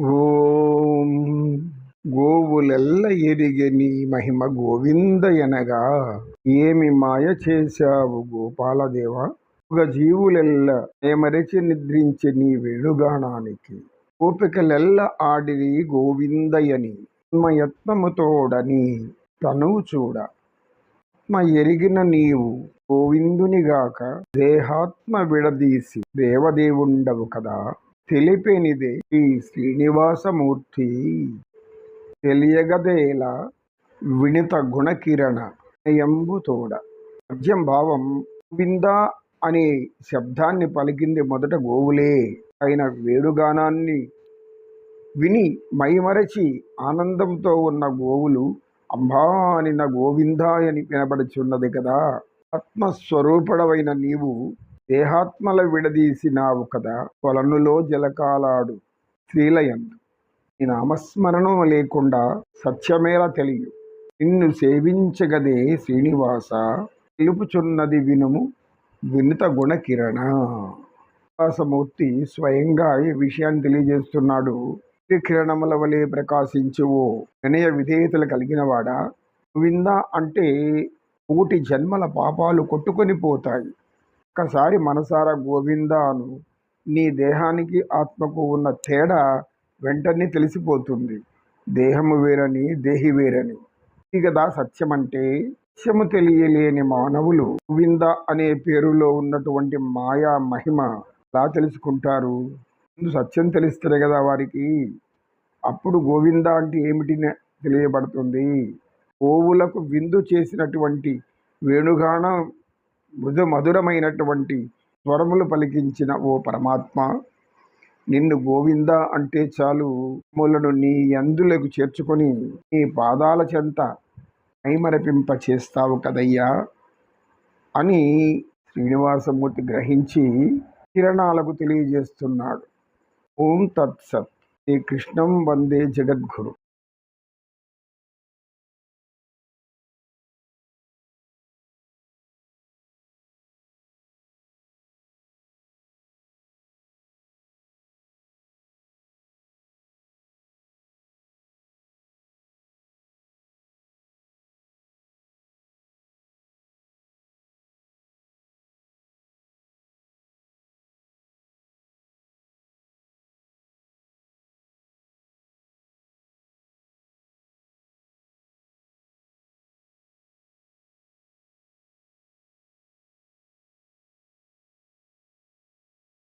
ఓం గోవులెల్ల ఎరిగే నీ మహిమ గోవిందయనగా. ఏమి మాయ చేశావు గోపాలదేవ? ఒక జీవులెల్ల ఏమరచి నిద్రించి నీ వేణుగానానికి. ఓపికలెల్ల ఆడిరి గోవిందయని. ఆత్మయత్నముతోడని తనువు చూడ. ఆత్మ ఎరిగిన నీవు గోవిందునిగాక. దేహాత్మ విడదీసి దేవదేవుండవు కదా. తెలిపెనిదే ఈ శ్రీనివాసమూర్తి. తెలియగదేల వినిత గుణకిరణ ఎంబుతోడ మధ్యం భావం విందా అనే శబ్దాన్ని పలికింది మొదట గోవులే. అయిన వేడుగానాన్ని విని మైమరచి ఆనందంతో ఉన్న గోవులు అంబా అనిన గోవిందాయని వినబడుచున్నది కదా. ఆత్మస్వరూపుడవైన నీవు దేహాత్మల విడదీసినావు కదా కొలనులో జలకాలాడు శ్రీలయందు నీ నామస్మరణం లేకుండా సత్యమేల తెలియు. నిన్ను సేవించగదే శ్రీనివాస తెలుపుచున్నది వినుము వినుత గుణకిరణ. శ్రీనివాసమూర్తి స్వయంగా ఈ విషయాన్ని తెలియజేస్తున్నాడు. కిరణముల వలె ప్రకాశించువో. వినయ విధేయతలు కలిగినవాడా? విందా అంటే కోటి జన్మల పాపాలు కొట్టుకొని పోతాయి. ఒక్కసారి మనసారా గోవిందాను నీ దేహానికి ఆత్మకు ఉన్న తేడా వెంటనే తెలిసిపోతుంది. దేహము వేరని దేహి వేరని. ఇది కదా సత్యం అంటే సత్యము తెలియలేని మానవులు గోవింద అనే పేరులో ఉన్నటువంటి మాయా మహిమ ఎలా తెలుసుకుంటారు? ముందు సత్యం తెలుస్తుంది కదా వారికి. అప్పుడు గోవింద అంటే ఏమిటి తెలియబడుతుంది? గోవులకు విందు చేసినటువంటి వేణుగాన మృదు మధురమైనటువంటి స్వరములు పలికించిన ఓ పరమాత్మ నిన్ను గోవింద అంటే చాలు. మూలను నీ అందులకు చేర్చుకొని నీ పాదాల చెంత మైమరపింప చేస్తావు కదయ్యా అని శ్రీనివాసమూర్తి గ్రహించి కిరణాలకు తెలియజేస్తున్నాడు. ఓం తత్సత్. శ్రీ కృష్ణం వందే జగద్గురు.